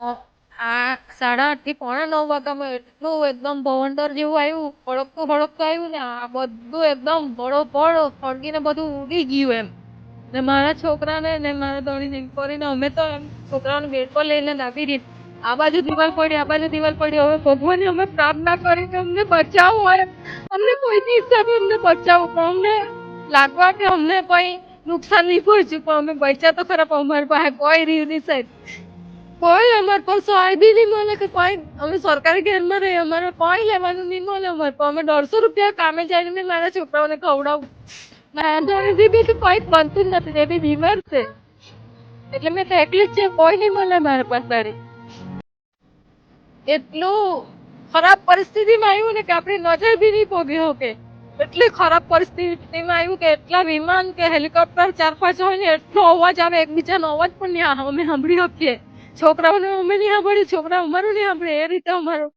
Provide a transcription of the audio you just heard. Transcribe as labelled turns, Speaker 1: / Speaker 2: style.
Speaker 1: આ સાડા આઠથી પોણા નવ વાગ્યામાં એટલું એકદમ ભવંડર જેવું આવ્યું, ભડકતું ભડકતું આવ્યું ને આ બધું એકદમ ભળોભળ ફળગીને બધું ઉડી ગયું એમ. ને મારા છોકરાને ને મારા ધણીને કરીને અમે તો એમ છોકરાઓને બેડ પર લઈને લાવી દીધી આ બાજુ દિવાલ પડી, આ બાજુ દિવાલ પડી. હવે ભગવાને અમે પ્રાર્થના કરી કે અમને બચાવો એમ અમને કોઈ બી હિસાબે અમને બચાવો પણ અમને લાગવા કે અમને કોઈ નુકસાન નહીં પહોંચ્યું પણ અમે બચ્યા તો ખરા, પણ અમારી પાસે કોઈ રહ્યું નહીં સાહેબ. કોઈ અમારે પાસે સહાય બી નહીં મળે કે કોઈ? અમે સરકારી ઘેરમાં રહીએ, અમારે કોઈ લેવાનું નહીં મળે અમારે પણ. અમે દોઢસો રૂપિયા કામે જઈને મેં મારા છોકરાઓને ખવડાવું. મારા બી તો કોઈ બનતું જ નથી, એ બી બીમાર છે. એટલે મેં તો એકલી જ છે, કોઈ નહીં મળે મારા પાસે એટલું ખરાબ પરિસ્થિતિમાં આવ્યું ને કે આપણી નજર બી નહીં પોગી શકે. એટલી ખરાબ પરિસ્થિતિમાં આવ્યું કે એટલા વિમાન કે હેલિકોપ્ટર ચાર પાંચ હોય ને, એટલો અવાજ આવે, એકબીજાનો અવાજ પણ નહીં અમે સાંભળી શકીએ. છોકરાઓને અમે નહીં સાંભળ્યું છોકરાઓ અમારું નહીં સાંભળે એ રીતે અમારું